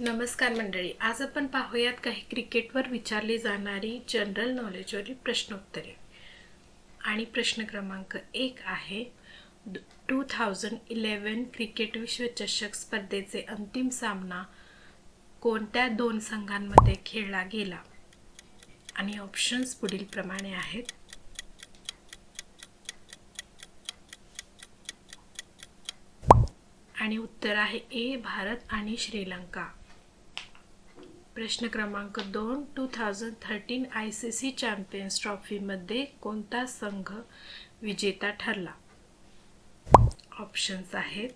नमस्कार मंडळी आज आपण पाहूयात काही क्रिकेटवर विचारली जाणारी जनरल नॉलेजवरील प्रश्नोत्तरे. आणि प्रश्न क्रमांक एक आहे टू थाउजंड इलेवन क्रिकेट विश्वचषक स्पर्धेचे अंतिम सामना कोणत्या दोन संघांमध्ये खेळला गेला? आणि ऑप्शन्स पुढील प्रमाणे आहेत. आणि उत्तर आहे ए भारत आणि श्रीलंका. प्रश्न क्रमांक दोन two thousand thirteen I C C champions ट्रॉफीमध्ये कोणता संघ विजेता ठरला? ऑप्शन्स आहेत.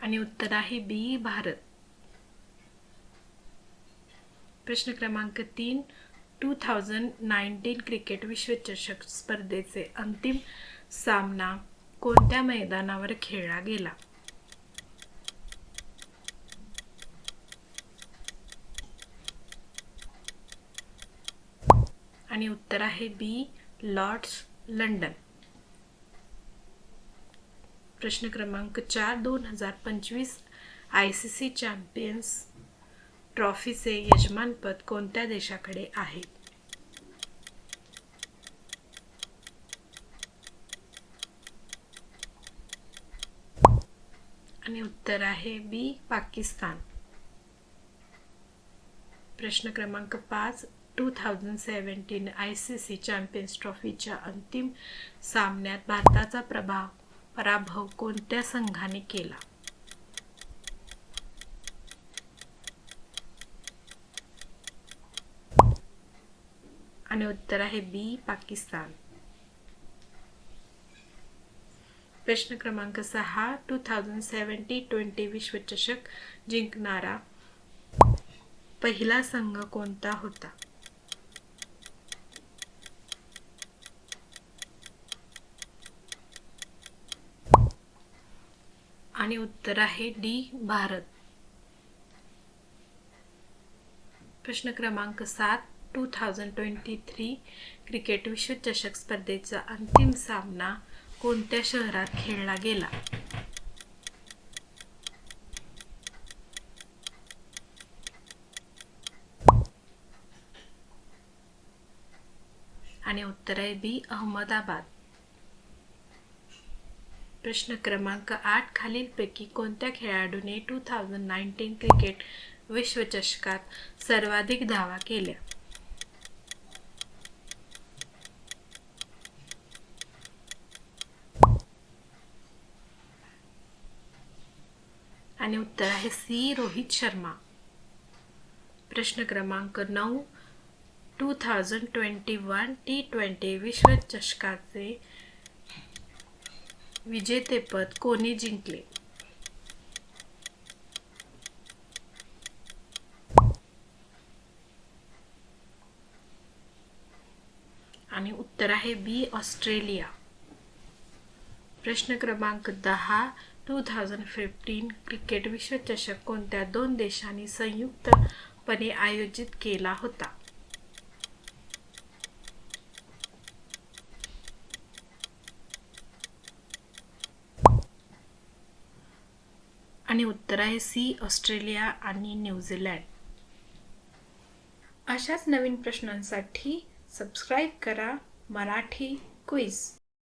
आणि उत्तर आहे बी भारत. प्रश्न क्रमांक तीन टू थाउजंड नाईन्टीन क्रिकेट विश्वचषक स्पर्धेचे अंतिम सामना कोणत्या मैदानावर खेळला गेला? आणि उत्तर आहे बी लॉर्ड्स लंडन. प्रश्न क्रमांक चार दोन हजार पंचवीस आय सी सी चॅम्पियन्स ट्रॉफीचे यजमानपद कोणत्या देशाकडे आहे? आणि उत्तर आहे बी पाकिस्तान. प्रश्न क्रमांक पाच two thousand seventeen I C C champions ट्रॉफीच्या अंतिम सामन्यात भारताचा प्रभाव पराभव कोणत्या संघाने केला? आणि उत्तर आहे बी पाकिस्तान. प्रश्न क्रमांक सहा टू थाउजंड सेवन्टी ट्वेंटी विश्वचषक जिंकणारा पहिला संघ कोणता होता? आणि उत्तर आहे डी भारत. प्रश्न क्रमांक सात two thousand twenty three cricket विश्वचषक स्पर्धेचा अंतिम सामना कोणत्या शहरात खेळला गेला? आणि उत्तर आहे बी अहमदाबाद. प्रश्न क्रमांक आठ खालीलपैकी कोणत्या खेळाडूने टू थाउजंड नाईन्टीन क्रिकेट विश्वचषकात सर्वाधिक धावा केल्या? आणि उत्तर आहे सी रोहित शर्मा. प्रश्न क्रमांक नऊ two thousand twenty one T twenty विश्वचषकाचे विजेतेपद कोणी जिंकले? आणि उत्तर आहे बी ऑस्ट्रेलिया. प्रश्न क्रमांक दहा टू थाउजंड फिफ्टीन क्रिकेट विश्वचषक कोणत्या दोन देशांनी संयुक्तपणे आयोजित केला होता? आणि उत्तर आहे सी ऑस्ट्रेलिया आणि न्यूझीलँड अशाच नवीन प्रश्नांसाठी सबस्क्राईब करा मराठी क्विज